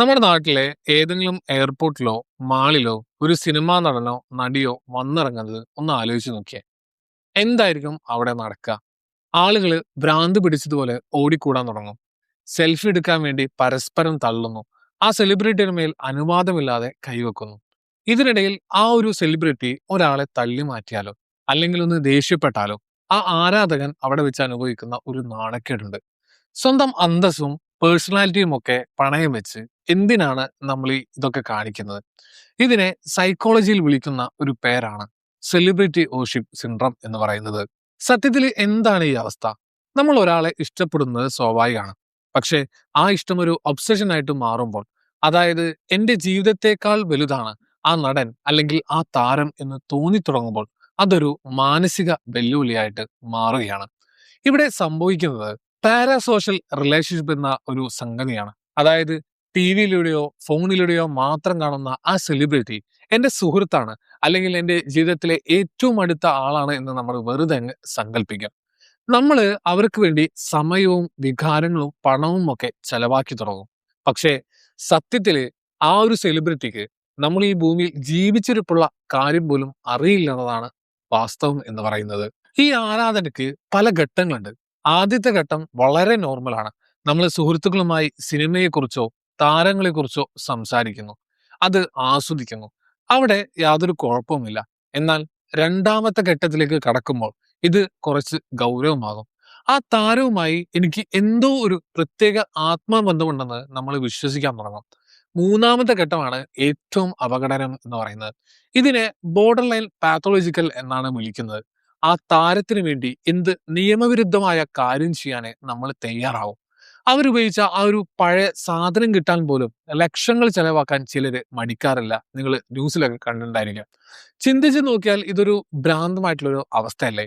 നമ്മുടെ നാട്ടിലെ ഏതെങ്കിലും എയർപോർട്ടിലോ മാളിലോ ഒരു സിനിമാ നടനോ നടിയോ വന്നിറങ്ങുന്നത് ഒന്ന് ആലോചിച്ച് നോക്കിയേ. എന്തായിരിക്കും അവിടെ നടക്കുക? ആളുകൾ ഭ്രാന്ത് പിടിച്ചതുപോലെ ഓടിക്കൂടാൻ തുടങ്ങും. സെൽഫി എടുക്കാൻ വേണ്ടി പരസ്പരം തള്ളുന്നു. ആ സെലിബ്രിറ്റിയുടെ മേൽ അനുവാദമില്ലാതെ കൈവെക്കുന്നു. ഇതിനിടയിൽ ആ ഒരു സെലിബ്രിറ്റി ഒരാളെ തള്ളി മാറ്റിയാലോ? അല്ലെങ്കിൽ ഒന്ന് ദേഷ്യപ്പെട്ടാലോ? ആ ആരാധകൻ അവിടെ വെച്ച് അനുഭവിക്കുന്ന ഒരു നാണക്കേടുണ്ട്. സ്വന്തം അന്തസ്സും പേഴ്സണാലിറ്റിയും ഒക്കെ പണയം വെച്ച് എന്തിനാണ് നമ്മൾ ഈ ഇതൊക്കെ കാണിക്കുന്നത്? ഇതിനെ സൈക്കോളജിയിൽ വിളിക്കുന്ന ഒരു പേരാണ് സെലിബ്രിറ്റി ഓഷിപ്പ് സിൻഡ്രം എന്ന് പറയുന്നത്. സത്യത്തിൽ എന്താണ് ഈ അവസ്ഥ? നമ്മൾ ഒരാളെ ഇഷ്ടപ്പെടുന്നത് സ്വാഭാവികമാണ്. പക്ഷേ ആ ഇഷ്ടം ഒരു ഒബ്സഷൻ ആയിട്ട് മാറുമ്പോൾ അതായത് എന്റെ ജീവിതത്തെക്കാൾ വലുതാണ് ആ നടൻ അല്ലെങ്കിൽ ആ താരം എന്ന് തോന്നിത്തുടങ്ങുമ്പോൾ അതൊരു മാനസിക വെല്ലുവിളിയായിട്ട് മാറുകയാണ്. ഇവിടെ സംഭവിക്കുന്നത് പാരാസോഷ്യൽ റിലേഷൻഷിപ്പ് എന്ന ഒരു സംഗതിയാണ്. അതായത് ടി വിയിലൂടെയോ ഫോണിലൂടെയോ മാത്രം കാണുന്ന ആ സെലിബ്രിറ്റി എന്റെ സുഹൃത്താണ് അല്ലെങ്കിൽ എന്റെ ജീവിതത്തിലെ ഏറ്റവും അടുത്ത ആളാണ് എന്ന് നമ്മൾ വെറുതെ അങ്ങ് സങ്കല്പിക്കാം നമ്മൾ അവർക്ക് വേണ്ടി സമയവും വികാരങ്ങളും പണവും ഒക്കെ ചെലവാക്കി തുടങ്ങും. പക്ഷേ സത്യത്തിൽ ആ ഒരു സെലിബ്രിറ്റിക്ക് നമ്മൾ ഈ ഭൂമിയിൽ ജീവിച്ചിരിപ്പുള്ള കാര്യം പോലും അറിയില്ല എന്നതാണ് വാസ്തവം എന്ന് പറയുന്നത്. ഈ ആരാധനയ്ക്ക് പല ഘട്ടങ്ങളുണ്ട്. ആദ്യത്തെ ഘട്ടം വളരെ നോർമലാണ് നമ്മൾ സുഹൃത്തുക്കളുമായി സിനിമയെക്കുറിച്ചോ താരങ്ങളെക്കുറിച്ചോ സംസാരിക്കുന്നു. അത് ആസ്വദിക്കുന്നു. അവിടെ യാതൊരു കുഴപ്പവുമില്ല. എന്നാൽ രണ്ടാമത്തെ ഘട്ടത്തിലേക്ക് കടക്കുമ്പോൾ ഇത് കുറച്ച് ഗൗരവമാകും. ആ താരവുമായി എനിക്ക് എന്തോ ഒരു പ്രത്യേക ആത്മബന്ധമുണ്ടെന്ന് നമ്മൾ വിശ്വസിക്കാൻ തുടങ്ങും. മൂന്നാമത്തെ ഘട്ടമാണ് ഏറ്റവും അപകടകരം എന്ന് പറയുന്നത്. ഇതിനെ ബോർഡർ ലൈൻ പാത്തോളജിക്കൽ എന്നാണ് വിളിക്കുന്നത്. ആ താരത്തിന് വേണ്ടി എന്ത് നിയമവിരുദ്ധമായ കാര്യം ചെയ്യാനേ നമ്മൾ തയ്യാറാവും. അവരുപയോഗിച്ച ആ ഒരു പഴയ സാധനം കിട്ടാൻ പോലും ലക്ഷങ്ങൾ ചെലവാക്കാൻ ചിലര് മടിക്കാറില്ല. നിങ്ങൾ ന്യൂസിലൊക്കെ കണ്ടിട്ടുണ്ടായിരിക്കാം. ചിന്തിച്ച് നോക്കിയാൽ ഇതൊരു ഭ്രാന്തമായിട്ടുള്ളൊരു അവസ്ഥയല്ലേ?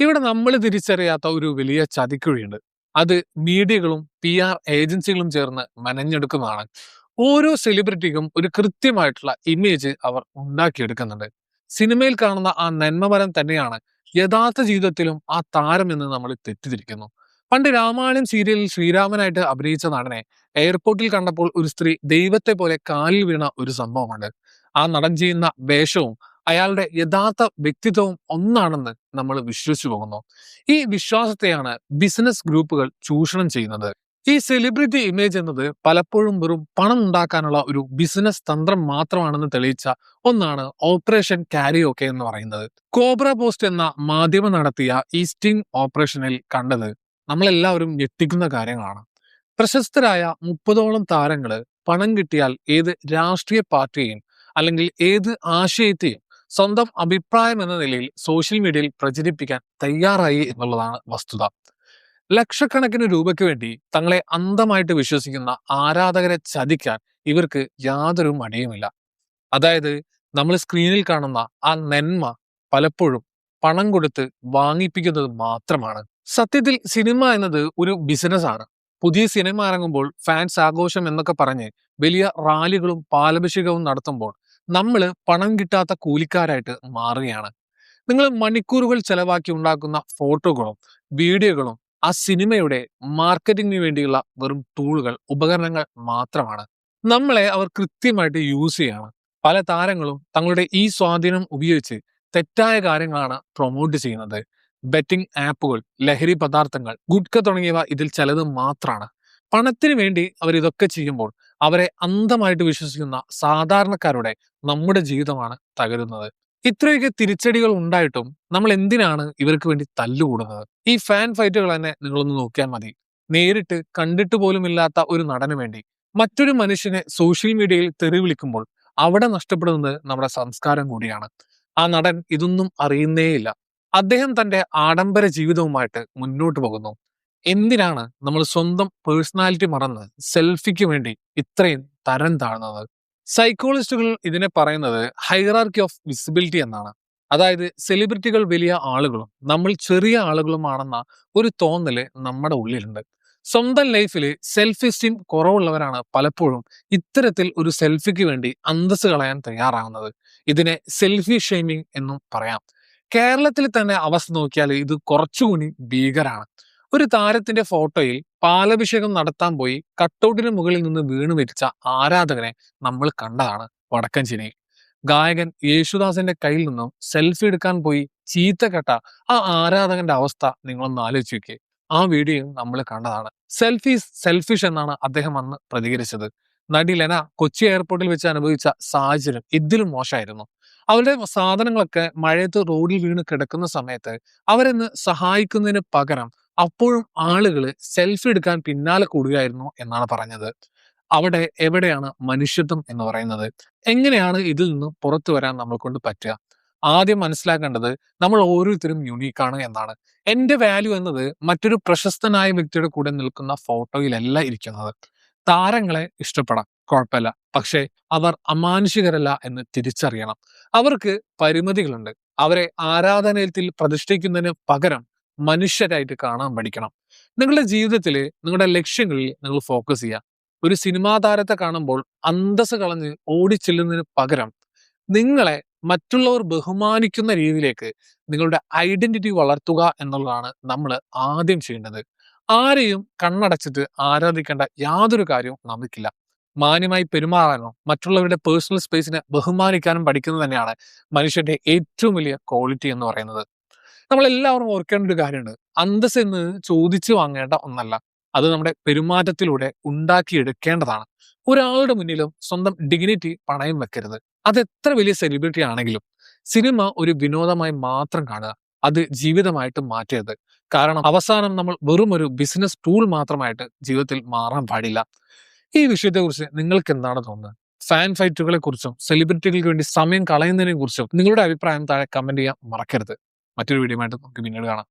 ഇവിടെ നമ്മൾ തിരിച്ചറിയാത്ത ഒരു വലിയ ചതിക്കുഴിയുണ്ട്. അത് മീഡിയകളും പി ആർ ഏജൻസികളും ചേർന്ന് മെനഞ്ഞെടുക്കുന്നതാണ്. ഓരോ സെലിബ്രിറ്റിക്കും ഒരു കൃത്യമായിട്ടുള്ള ഇമേജ് അവർ ഉണ്ടാക്കിയെടുക്കുന്നുണ്ട്. സിനിമയിൽ കാണുന്ന ആ നന്മമരം തന്നെയാണ് യഥാർത്ഥ ജീവിതത്തിലും ആ താരം എന്ന് നമ്മൾ തെറ്റിദ്ധരിക്കുന്നു. പണ്ട് രാമായണം സീരിയലിൽ ശ്രീരാമനായിട്ട് അഭിനയിച്ച നടനെ എയർപോർട്ടിൽ കണ്ടപ്പോൾ ഒരു സ്ത്രീ ദൈവത്തെ പോലെ കാലിൽ വീണ ഒരു സംഭവമുണ്ട്. ആ നടൻ ചെയ്യുന്ന വേഷവും അയാളുടെ യഥാർത്ഥ വ്യക്തിത്വവും ഒന്നാണെന്ന് നമ്മൾ വിശ്വസിച്ചു പോകുന്നു. ഈ വിശ്വാസത്തെയാണ് ബിസിനസ് ഗ്രൂപ്പുകൾ ചൂഷണം ചെയ്യുന്നത്. ഈ സെലിബ്രിറ്റി ഇമേജ് എന്നത് പലപ്പോഴും വെറും പണം ഉണ്ടാക്കാനുള്ള ഒരു ബിസിനസ് തന്ത്രം മാത്രമാണെന്ന് തെളിയിച്ച ഒന്നാണ് ഓപ്പറേഷൻ കാരി കാരിയോക്കെ എന്ന് പറയുന്നത്. കോബ്ര പോസ്റ്റ് എന്ന മാധ്യമം നടത്തിയ ഈ ഓപ്പറേഷനിൽ കണ്ടത് നമ്മളെല്ലാവരും ഞെട്ടിക്കുന്ന കാര്യങ്ങളാണ്. പ്രശസ്തരായ മുപ്പതോളം താരങ്ങൾ പണം കിട്ടിയാൽ ഏത് രാഷ്ട്രീയ പാർട്ടിയെയും അല്ലെങ്കിൽ ഏത് ആശയത്തെയും സ്വന്തം അഭിപ്രായം എന്ന നിലയിൽ സോഷ്യൽ മീഡിയയിൽ പ്രചരിപ്പിക്കാൻ തയ്യാറായി എന്നുള്ളതാണ് വസ്തുത. ലക്ഷക്കണക്കിന് രൂപയ്ക്ക് വേണ്ടി തങ്ങളെ അന്ധമായിട്ട് വിശ്വസിക്കുന്ന ആരാധകരെ ചതിക്കാൻ ഇവർക്ക് യാതൊരു മടിയുമില്ല. അതായത് നമ്മൾ സ്ക്രീനിൽ കാണുന്ന ആ നന്മ പലപ്പോഴും പണം കൊടുത്ത് വാങ്ങിപ്പിക്കുന്നത് മാത്രമാണ്. സത്യത്തിൽ സിനിമ എന്നത് ഒരു ബിസിനസ് ആണ്. പുതിയ സിനിമ ഇറങ്ങുമ്പോൾ ഫാൻസ് ആഘോഷം എന്നൊക്കെ പറഞ്ഞ് വലിയ റാലികളും പാലഭിഷേകവും നടത്തുമ്പോൾ നമ്മൾ പണം കിട്ടാത്ത കൂലിക്കാരായിട്ട് മാറുകയാണ്. നിങ്ങൾ മണിക്കൂറുകൾ ചെലവാക്കി ഉണ്ടാക്കുന്ന ഫോട്ടോകളും വീഡിയോകളും ആ സിനിമയുടെ മാർക്കറ്റിംഗിന് വേണ്ടിയുള്ള വെറും ടൂളുകൾ ഉപകരണങ്ങൾ മാത്രമാണ്. നമ്മളെ അവർ കൃത്യമായിട്ട് യൂസ് ചെയ്യാണ്. പല താരങ്ങളും തങ്ങളുടെ ഈ സ്വാധീനം ഉപയോഗിച്ച് തെറ്റായ കാര്യങ്ങളാണ് പ്രൊമോട്ട് ചെയ്യുന്നത്. ബെറ്റിംഗ് ആപ്പുകൾ ലഹരി പദാർത്ഥങ്ങൾ ഗുഡ്ക തുടങ്ങിയവ ഇതിൽ ചിലത് മാത്രമാണ് പണത്തിന് വേണ്ടി അവർ ഇതൊക്കെ ചെയ്യുമ്പോൾ അവരെ അന്ധമായിട്ട് വിശ്വസിക്കുന്ന സാധാരണക്കാരുടെ നമ്മുടെ ജീവിതമാണ് തകരുന്നത്. ഇത്രയൊക്കെ തിരിച്ചടികൾ ഉണ്ടായിട്ടും നമ്മൾ എന്തിനാണ് ഇവർക്ക് വേണ്ടി തല്ലുകൂടുന്നത്? ഈ ഫാൻ ഫൈറ്റുകൾ തന്നെ നിങ്ങളൊന്ന് നോക്കിയാൽ മതി. നേരിട്ട് കണ്ടിട്ട് പോലും ഇല്ലാത്ത ഒരു നടന് വേണ്ടി. മറ്റൊരു മനുഷ്യനെ സോഷ്യൽ മീഡിയയിൽ തെറി വിളിക്കുമ്പോൾ അവിടെ നഷ്ടപ്പെടുന്നത് നമ്മുടെ സംസ്കാരം കൂടിയാണ്. ആ നടൻ ഇതൊന്നും അറിയുന്നേയില്ല. അദ്ദേഹം തന്റെ ആഡംബര ജീവിതവുമായിട്ട് മുന്നോട്ട് പോകുന്നു. എന്തിനാണ് നമ്മൾ സ്വന്തം പേഴ്സണാലിറ്റി മറന്ന് സെൽഫിക്ക് വേണ്ടി ഇത്രയും തരം താഴ്ന്നത്? സൈക്കോളജിസ്റ്റുകൾ ഇതിനെ പറയുന്നത് ഹൈറാർക്കി ഓഫ് വിസിബിലിറ്റി എന്നാണ്. അതായത് സെലിബ്രിറ്റികൾ വലിയ ആളുകളും നമ്മൾ ചെറിയ ആളുകളുമാണെന്ന ഒരു തോന്നൽ നമ്മുടെ ഉള്ളിലുണ്ട്. സ്വന്തം ലൈഫിൽ സെൽഫ് എസ്റ്റീം കുറവുള്ളവരാണ് പലപ്പോഴും ഇത്തരത്തിൽ ഒരു സെൽഫിക്ക് വേണ്ടി അന്തസ് കളയാൻ തയ്യാറാകുന്നത് ഇതിനെ സെൽഫി ഷെയ്മിങ് എന്നും പറയാം. കേരളത്തിൽ തന്നെ അവസ്ഥ നോക്കിയാൽ ഇത് കുറച്ചുകൂടി ഭീകരാണ്. ഒരു താരത്തിന്റെ ഫോട്ടോയിൽ പാലഭിഷേകം നടത്താൻ പോയി കട്ടൗട്ടിന് മുകളിൽ നിന്ന് വീണ് മരിച്ച ആരാധകനെ നമ്മൾ കണ്ടതാണ് വടക്കൻ ചിനയിൽ. ഗായകൻ യേശുദാസിന്റെ കയ്യിൽ നിന്നും സെൽഫി എടുക്കാൻ പോയി ചീത്ത കെട്ട ആ ആരാധകന്റെ അവസ്ഥ നിങ്ങളൊന്ന് ആലോചിച്ച് നോക്കിയേ. ആ വീഡിയോ നമ്മൾ കണ്ടതാണ്. സെൽഫീസ് സെൽഫിഷ് എന്നാണ് അദ്ദേഹം അന്ന് പ്രതികരിച്ചത്. നടി ലെന കൊച്ചി എയർപോർട്ടിൽ വെച്ച് അനുഭവിച്ച സാഹചര്യം ഇതിലും മോശമായിരുന്നു. അവരുടെ സാധനങ്ങളൊക്കെ മഴയത്ത് റോഡിൽ വീണ് കിടക്കുന്ന സമയത്ത് അവരെന്ന് സഹായിക്കുന്നതിന് പകരം അപ്പോഴും ആളുകൾ സെൽഫി എടുക്കാൻ പിന്നാലെ കൂടുകയായിരുന്നു എന്നാണ് പറഞ്ഞത്. അവിടെ എവിടെയാണ് മനുഷ്യത്വം എന്ന് പറയുന്നത്? എങ്ങനെയാണ് ഇതിൽ നിന്ന് പുറത്തു വരാൻ നമ്മൾ കൊണ്ട് പറ്റുക? ആദ്യം മനസ്സിലാക്കേണ്ടത് നമ്മൾ ഓരോരുത്തരും യുണീക്കാണ് എന്നാണ്. എന്റെ വാല്യൂ എന്നത് മറ്റൊരു പ്രശസ്തനായ വ്യക്തിയുടെ കൂടെ നിൽക്കുന്ന ഫോട്ടോയിലല്ല ഇരിക്കുന്നത്. താരങ്ങളെ ഇഷ്ടപ്പെടാം കുഴപ്പമില്ല. പക്ഷേ അവർ അമാനുഷികരല്ല എന്ന് തിരിച്ചറിയണം. അവർക്ക് പരിമിതികളുണ്ട്. അവരെ ആരാധനയത്തിൽ പ്രതിഷ്ഠിക്കുന്നതിന് പകരം മനുഷ്യരായിട്ട് കാണാൻ പഠിക്കണം. നിങ്ങളുടെ ജീവിതത്തിൽ നിങ്ങളുടെ ലക്ഷ്യങ്ങളിൽ നിങ്ങൾ ഫോക്കസ് ചെയ്യുക. ഒരു സിനിമാ താരത്തെ കാണുമ്പോൾ അന്തസ് കളഞ്ഞ് ഓടിച്ചെല്ലുന്നതിന് പകരം നിങ്ങളെ മറ്റുള്ളവർ ബഹുമാനിക്കുന്ന രീതിയിലേക്ക് നിങ്ങളുടെ ഐഡന്റിറ്റി വളർത്തുക എന്നുള്ളതാണ് നമ്മൾ ആദ്യം ചെയ്യേണ്ടത്. ആരെയും കണ്ണടച്ചിട്ട് ആരാധിക്കേണ്ട യാതൊരു കാര്യവും നമുക്കില്ല. മാന്യമായി പെരുമാറാനോ മറ്റുള്ളവരുടെ പേഴ്സണൽ സ്പേസിനെ ബഹുമാനിക്കാനും പഠിക്കുന്നത് തന്നെയാണ് മനുഷ്യന്റെ ഏറ്റവും വലിയ ക്വാളിറ്റി എന്ന് പറയുന്നത്. നമ്മൾ എല്ലാവരും ഓർക്കേണ്ട ഒരു കാര്യമുണ്ട്. അന്തസ് എന്ന് ചോദിച്ചു വാങ്ങേണ്ട ഒന്നല്ല. അത് നമ്മുടെ പെരുമാറ്റത്തിലൂടെ ഉണ്ടാക്കിയെടുക്കേണ്ടതാണ്. ഒരാളുടെ മുന്നിലും സ്വന്തം ഡിഗ്നിറ്റി പണയം വെക്കരുത്. അത് എത്ര വലിയ സെലിബ്രിറ്റി ആണെങ്കിലും സിനിമ ഒരു വിനോദമായി മാത്രം കാണുക. അത് ജീവിതമായിട്ട് മാറ്റരുത്. കാരണം അവസാനം നമ്മൾ വെറും ഒരു ബിസിനസ് ടൂൾ മാത്രമായിട്ട് ജീവിതത്തിൽ മാറാൻ പാടില്ല. ഈ വിഷയത്തെക്കുറിച്ച് നിങ്ങൾക്ക് എന്താണ് തോന്നുന്നത്? ഫാൻ ഫൈറ്റുകളെ കുറിച്ചും സെലിബ്രിറ്റികൾക്ക് വേണ്ടി സമയം കളയുന്നതിനെ കുറിച്ചും നിങ്ങളുടെ അഭിപ്രായം താഴെ കമന്റ് ചെയ്യാൻ മറക്കരുത്. മറ്റൊരു വീഡിയോ ആയിട്ട് നമുക്ക് പിന്നീട് കാണാം.